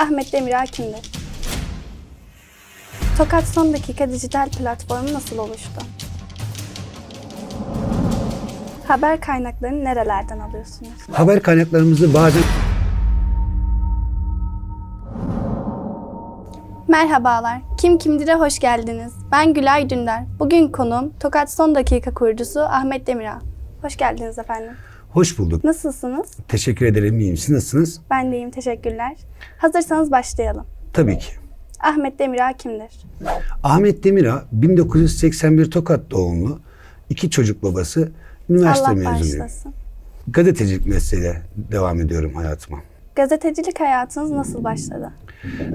Ahmet Demirağ kimdir? Tokat Son Dakika dijital platformu nasıl oluştu? Haber kaynaklarını nerelerden alıyorsunuz? Haber kaynaklarımızı bazen Merhabalar, Kim Kimdir'e hoş geldiniz. Ben Gülay Dündar. Bugün konuğum Tokat Son Dakika kurucusu Ahmet Demirağ. Hoş geldiniz efendim. Hoş bulduk. Nasılsınız? Teşekkür ederim. İyiyim. Siz nasılsınız? Ben de iyiyim, teşekkürler. Hazırsanız başlayalım. Tabii ki. Ahmet Demirağ kimdir? Ahmet Demirağ 1981 Tokat doğumlu. iki çocuk babası. Üniversite Allah mezunuyum. bağışlasın. Gazetecilik mesleğiyle devam ediyorum hayatıma. Gazetecilik hayatınız nasıl başladı?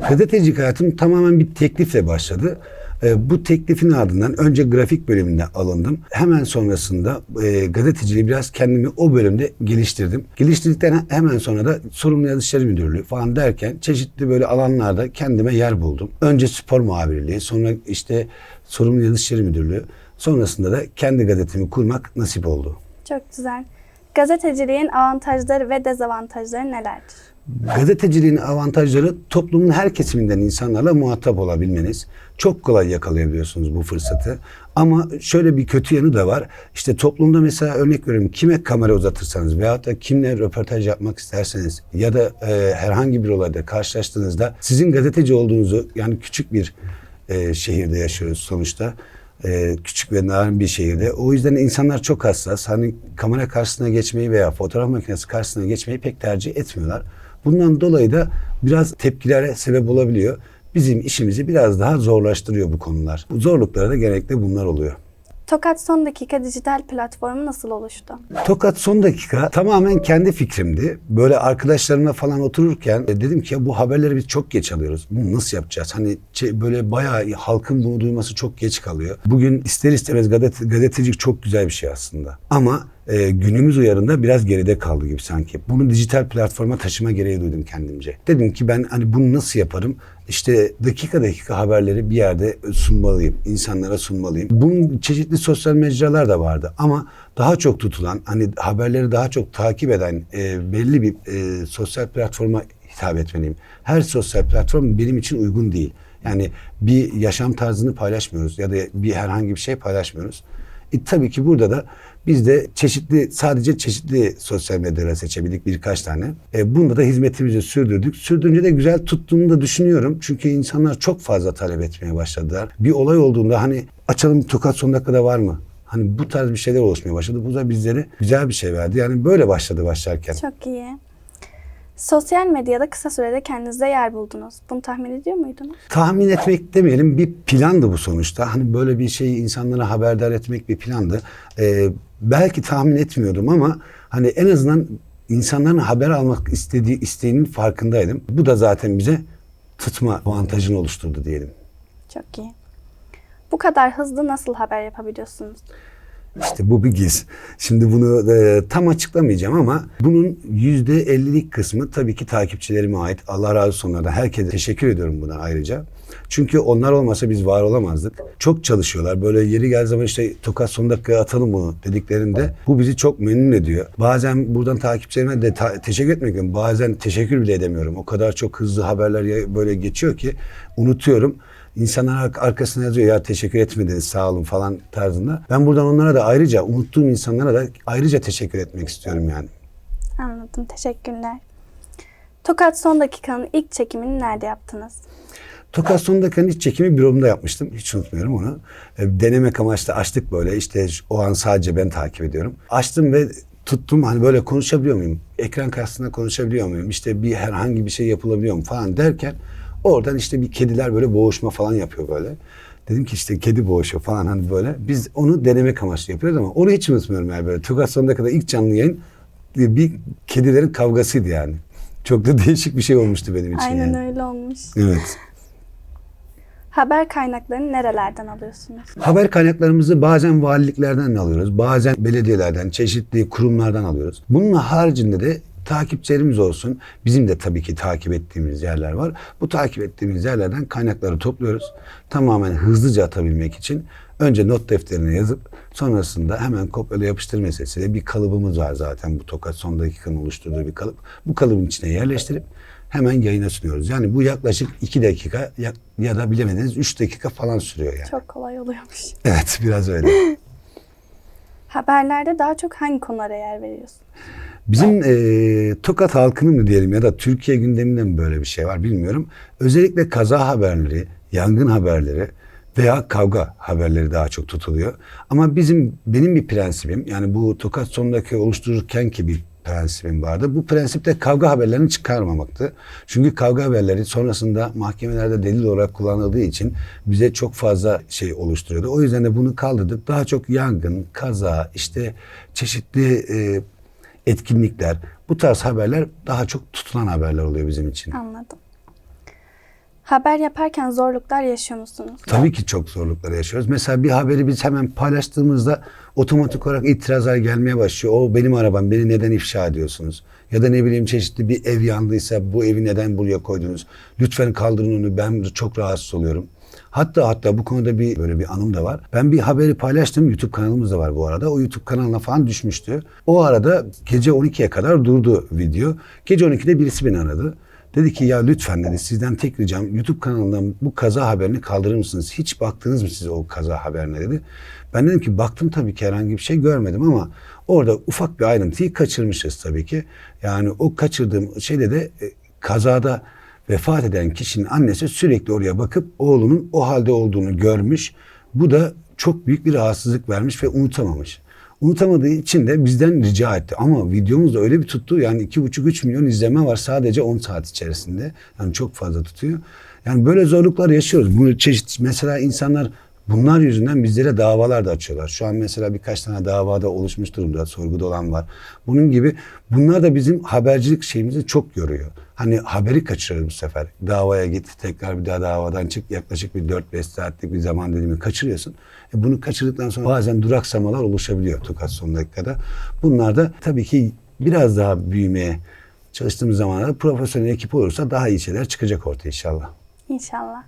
Gazetecilik hayatım tamamen bir teklifle başladı. Ee, bu teklifin ardından önce grafik bölümüne alındım. Hemen sonrasında e, gazeteciliği biraz kendimi o bölümde geliştirdim. Geliştirdikten hemen sonra da sorumlu yazı işleri müdürlüğü falan derken çeşitli böyle alanlarda kendime yer buldum. Önce spor muhabirliği, sonra işte sorumlu yazı işleri müdürlüğü, sonrasında da kendi gazetemi kurmak nasip oldu. Çok güzel. Gazeteciliğin avantajları ve dezavantajları nelerdir? Gazeteciliğin avantajları toplumun her kesiminden insanlarla muhatap olabilmeniz. Çok kolay yakalayabiliyorsunuz bu fırsatı. Ama şöyle bir kötü yanı da var. İşte toplumda mesela örnek veriyorum kime kamera uzatırsanız veyahut da kimle röportaj yapmak isterseniz ya da e, herhangi bir olayda karşılaştığınızda sizin gazeteci olduğunuzu yani küçük bir e, şehirde yaşıyoruz sonuçta. E, küçük ve narin bir şehirde. O yüzden insanlar çok hassas. Hani kamera karşısına geçmeyi veya fotoğraf makinesi karşısına geçmeyi pek tercih etmiyorlar. Bundan dolayı da biraz tepkilere sebep olabiliyor. Bizim işimizi biraz daha zorlaştırıyor bu konular. Bu zorluklara da genellikle bunlar oluyor. Tokat Son Dakika dijital platformu nasıl oluştu? Tokat son dakika tamamen kendi fikrimdi. Böyle arkadaşlarımla falan otururken e, dedim ki bu haberleri biz çok geç alıyoruz. Bunu nasıl yapacağız? Hani böyle bayağı halkın bunu duyması çok geç kalıyor. Bugün ister istemez gazete, gazetecilik çok güzel bir şey aslında. Ama e, günümüz uyarında biraz geride kaldı gibi sanki. Bunu dijital platforma taşıma gereği duydum kendimce. Dedim ki ben hani bunu nasıl yaparım? İşte dakika dakika haberleri bir yerde sunmalıyım. insanlara sunmalıyım. Bunun çeşitli sosyal mecralar da vardı ama daha çok tutulan hani haberleri daha çok takip eden e, belli bir e, sosyal platforma hitap etmeliyim. Her sosyal platform benim için uygun değil. Yani bir yaşam tarzını paylaşmıyoruz ya da bir herhangi bir şey paylaşmıyoruz. E, tabii ki burada da biz de çeşitli sadece çeşitli sosyal medyaları seçebildik birkaç tane. E, bunda da hizmetimizi sürdürdük. Sürdürünce de güzel tuttuğunu da düşünüyorum. Çünkü insanlar çok fazla talep etmeye başladılar. Bir olay olduğunda hani açalım tokat son dakikada var mı? Hani bu tarz bir şeyler oluşmaya başladı. Bu da bizlere güzel bir şey verdi. Yani böyle başladı başlarken. Çok iyi. Sosyal medyada kısa sürede kendinize yer buldunuz. Bunu tahmin ediyor muydunuz? tahmin etmek demeyelim bir plandı bu sonuçta. Hani böyle bir şeyi insanlara haberdar etmek bir plandı. Ee, belki tahmin etmiyordum ama hani en azından insanların haber almak istediği isteğinin farkındaydım. Bu da zaten bize tutma avantajını oluşturdu diyelim. Çok iyi. Bu kadar hızlı nasıl haber yapabiliyorsunuz? İşte bu bir giz. Şimdi bunu e, tam açıklamayacağım ama bunun yüzde ellilik kısmı tabii ki takipçilerime ait. Allah razı olsun onlardan. Herkese teşekkür ediyorum buna ayrıca. Çünkü onlar olmasa biz var olamazdık. Çok çalışıyorlar. Böyle yeri geldiği zaman işte tokat son dakikaya atalım bunu dediklerinde bu bizi çok memnun ediyor. Bazen buradan takipçilerime de ta- teşekkür etmek istiyorum. Bazen teşekkür bile edemiyorum. O kadar çok hızlı haberler böyle geçiyor ki unutuyorum. İnsanlar ar- arkasına yazıyor ya teşekkür etmediniz sağ olun falan tarzında. Ben buradan onlara da ayrıca unuttuğum insanlara da ayrıca teşekkür etmek istiyorum yani. Anladım. Teşekkürler. Tokat Son Dakika'nın ilk çekimini nerede yaptınız? Tokat son dakikanın iç çekimi büromda yapmıştım. Hiç unutmuyorum onu. E, Denemek amaçlı açtık böyle. İşte o an sadece ben takip ediyorum. Açtım ve tuttum hani böyle konuşabiliyor muyum? Ekran karşısında konuşabiliyor muyum? İşte bir herhangi bir şey yapılabiliyor mu falan derken oradan işte bir kediler böyle boğuşma falan yapıyor böyle. Dedim ki işte kedi boğuşuyor falan hani böyle. Biz onu denemek amaçlı yapıyoruz ama onu hiç unutmuyorum yani böyle. Tokat son dakikada ilk canlı yayın bir kedilerin kavgasıydı yani. Çok da değişik bir şey olmuştu benim için Aynen yani. öyle olmuş. Evet. Haber kaynaklarını nerelerden alıyorsunuz? Haber kaynaklarımızı bazen valiliklerden alıyoruz, bazen belediyelerden, çeşitli kurumlardan alıyoruz. Bunun haricinde de takipçilerimiz olsun. Bizim de tabii ki takip ettiğimiz yerler var. Bu takip ettiğimiz yerlerden kaynakları topluyoruz. Tamamen hızlıca atabilmek için önce not defterine yazıp sonrasında hemen kopyala yapıştır meselesiyle bir kalıbımız var zaten bu tokat son dakikanın oluşturduğu bir kalıp. Bu kalıbın içine yerleştirip hemen yayına sunuyoruz. Yani bu yaklaşık 2 dakika ya, ya da bilemediniz 3 dakika falan sürüyor yani. Çok kolay oluyormuş. Evet biraz öyle. Haberlerde daha çok hangi konulara yer veriyorsun? Bizim e, Tokat halkının mı diyelim ya da Türkiye gündeminde mi böyle bir şey var bilmiyorum. Özellikle kaza haberleri, yangın haberleri veya kavga haberleri daha çok tutuluyor. Ama bizim benim bir prensibim yani bu Tokat sonundaki oluştururken ki bir prensibim vardı. Bu prensipte kavga haberlerini çıkarmamaktı. Çünkü kavga haberleri sonrasında mahkemelerde delil olarak kullanıldığı için bize çok fazla şey oluşturuyordu. O yüzden de bunu kaldırdık. Daha çok yangın, kaza, işte çeşitli e, etkinlikler, bu tarz haberler daha çok tutulan haberler oluyor bizim için. Anladım. Haber yaparken zorluklar yaşıyor musunuz? Tabii ki çok zorluklar yaşıyoruz. Mesela bir haberi biz hemen paylaştığımızda otomatik olarak itirazlar gelmeye başlıyor. O benim arabam, beni neden ifşa ediyorsunuz? Ya da ne bileyim çeşitli bir ev yandıysa bu evi neden buraya koydunuz? Lütfen kaldırın onu, ben çok rahatsız oluyorum. Hatta hatta bu konuda bir böyle bir anım da var. Ben bir haberi paylaştım. YouTube kanalımız da var bu arada. O YouTube kanalına falan düşmüştü. O arada gece 12'ye kadar durdu video. Gece 12'de birisi beni aradı. Dedi ki ya lütfen dedi sizden tek ricam YouTube kanalından bu kaza haberini kaldırır mısınız? Hiç baktınız mı siz o kaza haberine dedi. Ben dedim ki baktım tabii ki herhangi bir şey görmedim ama orada ufak bir ayrıntıyı kaçırmışız tabii ki. Yani o kaçırdığım şeyde de e, kazada vefat eden kişinin annesi sürekli oraya bakıp oğlunun o halde olduğunu görmüş. Bu da çok büyük bir rahatsızlık vermiş ve unutamamış. Unutamadığı için de bizden rica etti. Ama videomuz da öyle bir tuttu. Yani 2,5-3 milyon izleme var sadece 10 saat içerisinde. Yani çok fazla tutuyor. Yani böyle zorluklar yaşıyoruz. Bu çeşit mesela insanlar bunlar yüzünden bizlere davalar da açıyorlar. Şu an mesela birkaç tane davada oluşmuş durumda. Sorguda olan var. Bunun gibi bunlar da bizim habercilik şeyimizi çok yoruyor. Hani haberi kaçırıyoruz bu sefer. Davaya git, tekrar bir daha davadan çık. Yaklaşık bir 4-5 saatlik bir zaman dilimi kaçırıyorsun. E bunu kaçırdıktan sonra bazen duraksamalar oluşabiliyor Tokat son dakikada. Bunlar da tabii ki biraz daha büyümeye çalıştığımız zamanlarda profesyonel ekip olursa daha iyi şeyler çıkacak ortaya inşallah. İnşallah.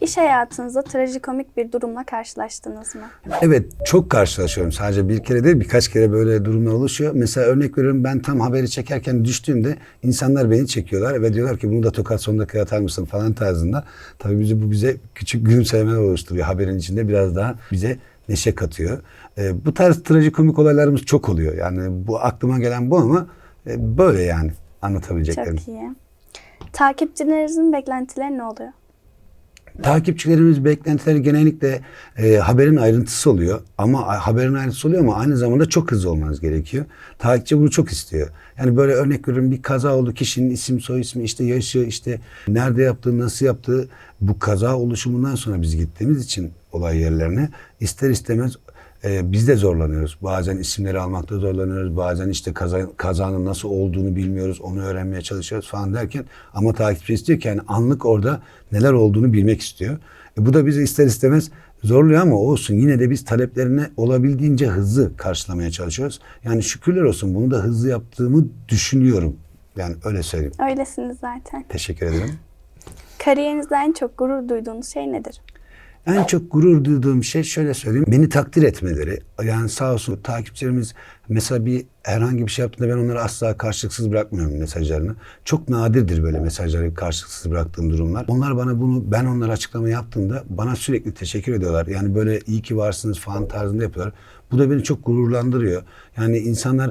İş hayatınızda trajikomik bir durumla karşılaştınız mı? Evet çok karşılaşıyorum. Sadece bir kere değil birkaç kere böyle durumlar oluşuyor. Mesela örnek veriyorum ben tam haberi çekerken düştüğümde insanlar beni çekiyorlar ve diyorlar ki bunu da tokat son dakika atar mısın falan tarzında. Tabii bizi, bu bize küçük gülümsemeler oluşturuyor. Haberin içinde biraz daha bize neşe katıyor. Ee, bu tarz trajikomik olaylarımız çok oluyor. Yani bu aklıma gelen bu ama e, böyle yani anlatabileceklerim. Çok iyi. Takipçilerinizin beklentileri ne oluyor? Takipçilerimiz beklentileri genellikle e, haberin ayrıntısı oluyor. Ama haberin ayrıntısı oluyor ama aynı zamanda çok hızlı olmanız gerekiyor. Takipçi bunu çok istiyor. Yani böyle örnek veriyorum bir kaza oldu kişinin isim soy ismi işte yaşı işte nerede yaptığı nasıl yaptığı bu kaza oluşumundan sonra biz gittiğimiz için olay yerlerine ister istemez e, biz de zorlanıyoruz. Bazen isimleri almakta zorlanıyoruz. Bazen işte kaza, kazanın nasıl olduğunu bilmiyoruz. Onu öğrenmeye çalışıyoruz falan derken ama takipçi istiyor ki yani anlık orada neler olduğunu bilmek istiyor. E, bu da bizi ister istemez zorluyor ama olsun. Yine de biz taleplerine olabildiğince hızlı karşılamaya çalışıyoruz. Yani şükürler olsun bunu da hızlı yaptığımı düşünüyorum. Yani öyle söyleyeyim. Öylesiniz zaten. Teşekkür ederim. Kariyerinizde en çok gurur duyduğunuz şey nedir? En çok gurur duyduğum şey şöyle söyleyeyim. Beni takdir etmeleri. Yani sağ olsun takipçilerimiz mesela bir herhangi bir şey yaptığında ben onları asla karşılıksız bırakmıyorum mesajlarını. Çok nadirdir böyle mesajları karşılıksız bıraktığım durumlar. Onlar bana bunu ben onlara açıklama yaptığımda bana sürekli teşekkür ediyorlar. Yani böyle iyi ki varsınız falan tarzında yapıyorlar. Bu da beni çok gururlandırıyor. Yani insanlar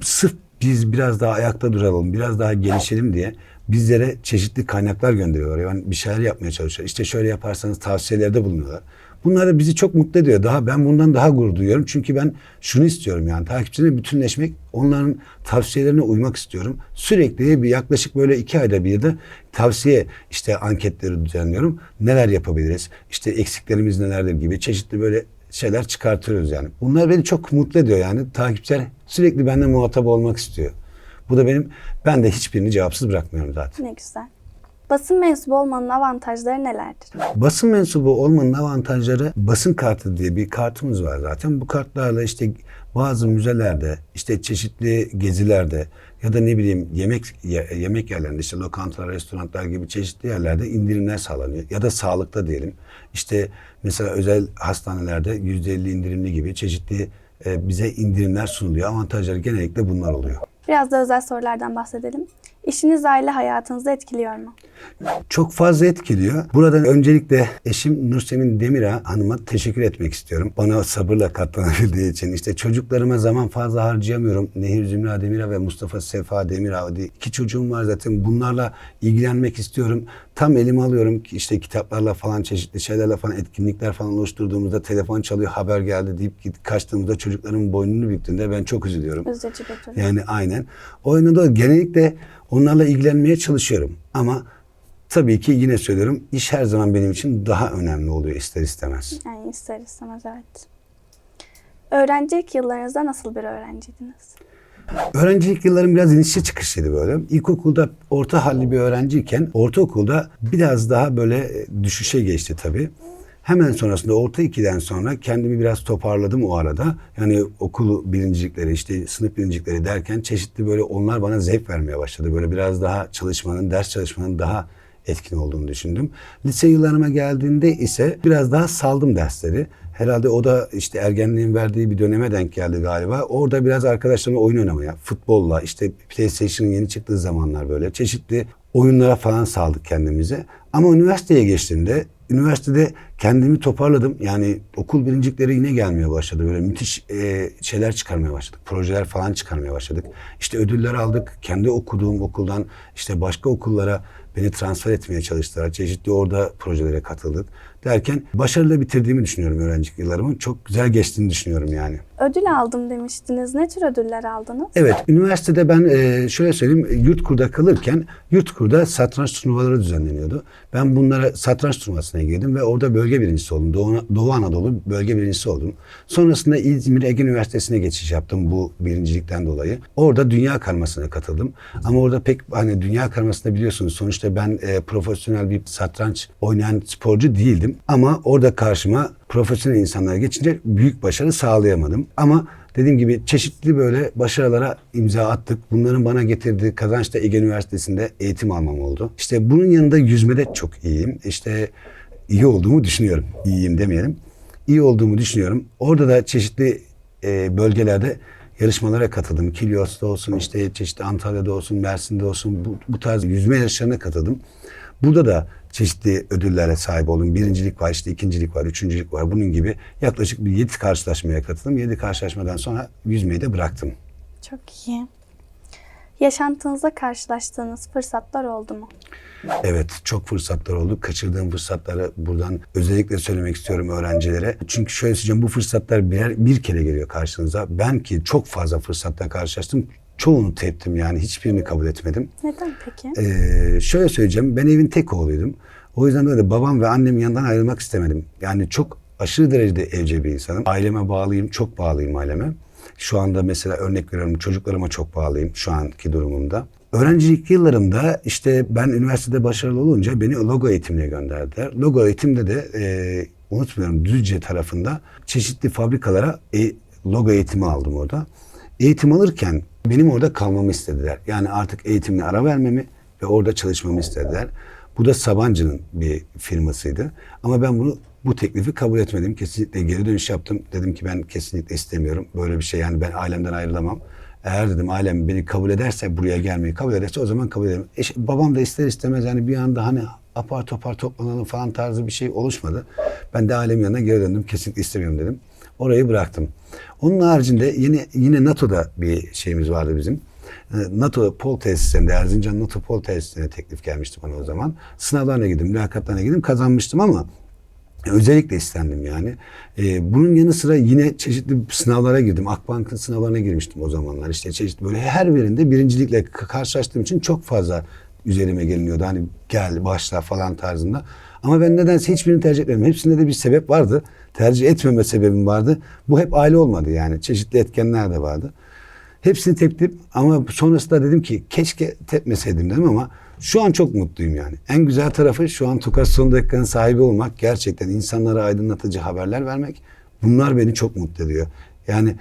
sırf biz biraz daha ayakta duralım, biraz daha gelişelim diye bizlere çeşitli kaynaklar gönderiyorlar. Yani bir şeyler yapmaya çalışıyorlar. İşte şöyle yaparsanız tavsiyelerde bulunuyorlar. Bunlar da bizi çok mutlu ediyor. Daha ben bundan daha gurur duyuyorum. Çünkü ben şunu istiyorum yani takipçilerle bütünleşmek, onların tavsiyelerine uymak istiyorum. Sürekli bir yaklaşık böyle iki ayda bir de tavsiye işte anketleri düzenliyorum. Neler yapabiliriz? İşte eksiklerimiz nelerdir gibi çeşitli böyle şeyler çıkartıyoruz yani. Bunlar beni çok mutlu ediyor yani. Takipçiler sürekli benden muhatap olmak istiyor. Bu da benim, ben de hiçbirini cevapsız bırakmıyorum zaten. Ne güzel. Basın mensubu olmanın avantajları nelerdir? Basın mensubu olmanın avantajları basın kartı diye bir kartımız var zaten. Bu kartlarla işte bazı müzelerde, işte çeşitli gezilerde ya da ne bileyim yemek ye- yemek yerlerinde işte lokantalar, restoranlar gibi çeşitli yerlerde indirimler sağlanıyor. Ya da sağlıkta diyelim. İşte mesela özel hastanelerde %50 indirimli gibi çeşitli e, bize indirimler sunuluyor. Avantajları genellikle bunlar oluyor. Biraz da özel sorulardan bahsedelim. İşiniz aile hayatınızı etkiliyor mu? Çok fazla etkiliyor. Buradan öncelikle eşim Nursemin Demir'a hanıma teşekkür etmek istiyorum. Bana sabırla katlanabildiği için. İşte çocuklarıma zaman fazla harcayamıyorum. Nehir Zümra Demir'a ve Mustafa Sefa Demir'a diye iki çocuğum var zaten. Bunlarla ilgilenmek istiyorum. Tam elime alıyorum ki işte kitaplarla falan çeşitli şeylerle falan etkinlikler falan oluşturduğumuzda telefon çalıyor haber geldi deyip kaçtığımızda çocukların boynunu büktüğünde ben çok üzülüyorum. Üzücü bir durum. Yani aynen. O yüzden de genellikle onlarla ilgilenmeye çalışıyorum. Ama tabii ki yine söylüyorum iş her zaman benim için daha önemli oluyor ister istemez. Yani ister istemez evet. Öğrencilik yıllarınızda nasıl bir öğrenciydiniz? Öğrencilik yıllarım biraz inişli çıkışlıydı böyle. İlkokulda orta halli bir öğrenciyken ortaokulda biraz daha böyle düşüşe geçti tabii. Hemen sonrasında orta ikiden sonra kendimi biraz toparladım o arada. Yani okul birincilikleri işte sınıf birincilikleri derken çeşitli böyle onlar bana zevk vermeye başladı. Böyle biraz daha çalışmanın, ders çalışmanın daha etkin olduğunu düşündüm. Lise yıllarıma geldiğinde ise biraz daha saldım dersleri. Herhalde o da işte ergenliğin verdiği bir döneme denk geldi galiba. Orada biraz arkadaşlarımla oyun oynamaya, futbolla, işte PlayStation'ın yeni çıktığı zamanlar böyle çeşitli oyunlara falan saldık kendimize. Ama üniversiteye geçtiğimde, üniversitede kendimi toparladım. Yani okul birincilikleri yine gelmeye başladı. Böyle müthiş e, şeyler çıkarmaya başladık. Projeler falan çıkarmaya başladık. İşte ödüller aldık. Kendi okuduğum okuldan işte başka okullara beni transfer etmeye çalıştılar. Çeşitli orada projelere katıldık. Derken başarıyla bitirdiğimi düşünüyorum öğrencilik yıllarımın. Çok güzel geçtiğini düşünüyorum yani. Ödül aldım demiştiniz. Ne tür ödüller aldınız? Evet, üniversitede ben e, şöyle söyleyeyim, yurtkurda kalırken yurtkurda satranç turnuvaları düzenleniyordu. Ben bunlara satranç turnuvasına girdim ve orada bölge birincisi oldum. Doğu, Doğu Anadolu bölge birincisi oldum. Sonrasında İzmir Ege Üniversitesi'ne geçiş yaptım bu birincilikten dolayı. Orada dünya karmasına katıldım. Ama orada pek hani dünya karmasında biliyorsunuz sonuçta ben e, profesyonel bir satranç oynayan sporcu değildim. Ama orada karşıma profesyonel insanlar geçince büyük başarı sağlayamadım. Ama dediğim gibi çeşitli böyle başarılara imza attık. Bunların bana getirdiği kazanç da Ege Üniversitesi'nde eğitim almam oldu. İşte bunun yanında yüzmede çok iyiyim. İşte iyi olduğumu düşünüyorum. İyiyim demeyelim. İyi olduğumu düşünüyorum. Orada da çeşitli e, bölgelerde yarışmalara katıldım. Kilyos'ta olsun, işte çeşitli Antalya'da olsun, Mersin'de olsun bu, bu tarz yüzme yarışlarına katıldım. Burada da çeşitli ödüllere sahip oldum. Birincilik var, işte ikincilik var, üçüncülük var. Bunun gibi yaklaşık bir yedi karşılaşmaya katıldım. Yedi karşılaşmadan sonra yüzmeyi de bıraktım. Çok iyi. Yaşantınızda karşılaştığınız fırsatlar oldu mu? Evet, çok fırsatlar oldu. Kaçırdığım fırsatları buradan özellikle söylemek istiyorum öğrencilere. Çünkü şöyle söyleyeceğim, bu fırsatlar birer, bir kere geliyor karşınıza. Ben ki çok fazla fırsatla karşılaştım. Çoğunu teptim yani hiçbirini kabul etmedim. Neden peki? Ee, şöyle söyleyeceğim. Ben evin tek oğluydum. O yüzden de babam ve annemin yanından ayrılmak istemedim. Yani çok aşırı derecede evcil bir insanım. Aileme bağlıyım, çok bağlıyım aileme. Şu anda mesela örnek veriyorum çocuklarıma çok bağlıyım şu anki durumumda. Öğrencilik yıllarımda işte ben üniversitede başarılı olunca beni logo eğitimine gönderdiler. Logo eğitimde de e, unutmuyorum Düzce tarafında çeşitli fabrikalara e, logo eğitimi aldım orada. Eğitim alırken benim orada kalmamı istediler. Yani artık eğitimine ara vermemi ve orada çalışmamı istediler. Bu da Sabancı'nın bir firmasıydı. Ama ben bunu bu teklifi kabul etmedim. Kesinlikle geri dönüş yaptım. Dedim ki ben kesinlikle istemiyorum. Böyle bir şey yani ben ailemden ayrılamam. Eğer dedim ailem beni kabul ederse buraya gelmeyi kabul ederse o zaman kabul ederim. Eş, babam da ister istemez yani bir anda hani apar topar toplanalım falan tarzı bir şey oluşmadı. Ben de ailemin yanına geri döndüm. Kesinlikle istemiyorum dedim. Orayı bıraktım. Onun haricinde yine yine NATO'da bir şeyimiz vardı bizim. Ee, NATO pol tesislerinde, Erzincan NATO pol tesislerine teklif gelmişti bana o zaman. Sınavlarına girdim, mülakatlarına girdim, kazanmıştım ama özellikle istendim yani. Ee, bunun yanı sıra yine çeşitli sınavlara girdim. Akbank'ın sınavlarına girmiştim o zamanlar. İşte çeşitli böyle her birinde birincilikle karşılaştığım için çok fazla üzerime geliniyordu. Hani gel başla falan tarzında. Ama ben nedense hiçbirini tercih etmedim. Hepsinde de bir sebep vardı. Tercih etmeme sebebim vardı. Bu hep aile olmadı yani. Çeşitli etkenler de vardı. Hepsini teptim ama sonrasında dedim ki keşke tepmeseydim dedim ama şu an çok mutluyum yani. En güzel tarafı şu an Tokat Son Dakika'nın sahibi olmak. Gerçekten insanlara aydınlatıcı haberler vermek. Bunlar beni çok mutlu ediyor. Yani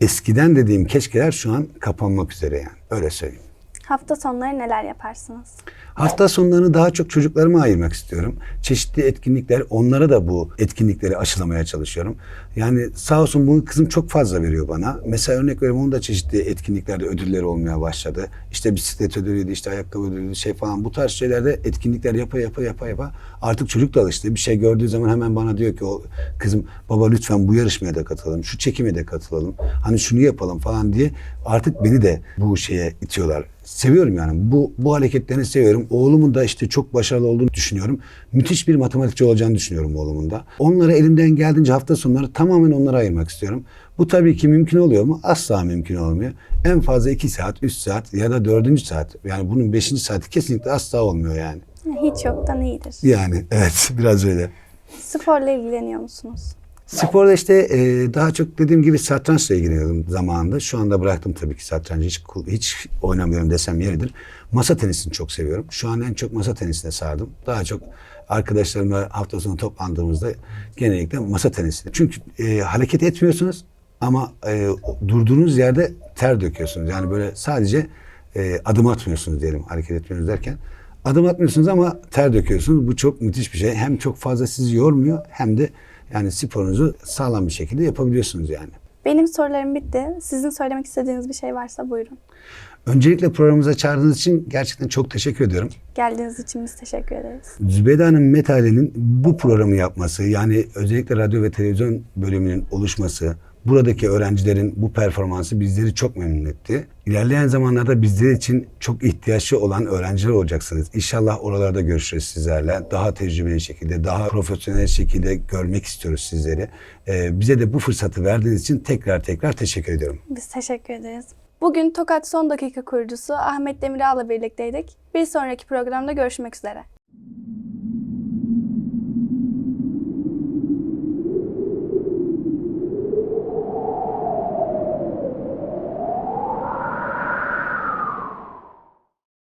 eskiden dediğim keşkeler şu an kapanmak üzere yani. Öyle söyleyeyim. Hafta sonları neler yaparsınız? Hafta sonlarını daha çok çocuklarıma ayırmak istiyorum. Çeşitli etkinlikler, onlara da bu etkinlikleri aşılamaya çalışıyorum. Yani sağ olsun bunu kızım çok fazla veriyor bana. Mesela örnek veriyorum onun da çeşitli etkinliklerde ödülleri olmaya başladı. İşte bisiklet ödülüydü, işte ayakkabı ödülüydü, şey falan. Bu tarz şeylerde etkinlikler yapa yapa yapa yapa artık çocuk da alıştı. Bir şey gördüğü zaman hemen bana diyor ki o kızım baba lütfen bu yarışmaya da katılalım, şu çekime de katılalım. Hani şunu yapalım falan diye artık beni de bu şeye itiyorlar. Seviyorum yani. Bu bu hareketlerini seviyorum. Oğlumun da işte çok başarılı olduğunu düşünüyorum. Müthiş bir matematikçi olacağını düşünüyorum oğlumun da. Onları elimden geldiğince hafta sonları tamamen onlara ayırmak istiyorum. Bu tabii ki mümkün oluyor mu? Asla mümkün olmuyor. En fazla 2 saat, 3 saat ya da 4. saat. Yani bunun 5. saati kesinlikle asla olmuyor yani. Hiç yoktan iyidir. Yani evet biraz öyle. Sporla ilgileniyor musunuz? Sporda işte e, daha çok dediğim gibi satrançla ilgileniyordum zamanında. Şu anda bıraktım tabii ki satrancı. Hiç, hiç oynamıyorum desem yeridir. Masa tenisini çok seviyorum. Şu an en çok masa tenisine sardım. Daha çok arkadaşlarımla hafta sonu toplandığımızda genellikle masa tenisi. Çünkü e, hareket etmiyorsunuz ama e, durduğunuz yerde ter döküyorsunuz. Yani böyle sadece e, adım atmıyorsunuz diyelim hareket etmiyorsunuz derken. Adım atmıyorsunuz ama ter döküyorsunuz. Bu çok müthiş bir şey. Hem çok fazla sizi yormuyor hem de yani sporunuzu sağlam bir şekilde yapabiliyorsunuz yani. Benim sorularım bitti. Sizin söylemek istediğiniz bir şey varsa buyurun. Öncelikle programımıza çağırdığınız için gerçekten çok teşekkür ediyorum. Geldiğiniz için biz teşekkür ederiz. Zübeyde Hanım Metale'nin bu programı yapması yani özellikle radyo ve televizyon bölümünün oluşması buradaki öğrencilerin bu performansı bizleri çok memnun etti. İlerleyen zamanlarda bizler için çok ihtiyaçlı olan öğrenciler olacaksınız. İnşallah oralarda görüşürüz sizlerle. Daha tecrübeli şekilde, daha profesyonel şekilde görmek istiyoruz sizleri. Ee, bize de bu fırsatı verdiğiniz için tekrar tekrar teşekkür ediyorum. Biz teşekkür ederiz. Bugün Tokat Son Dakika kurucusu Ahmet Demirağ'la birlikteydik. Bir sonraki programda görüşmek üzere.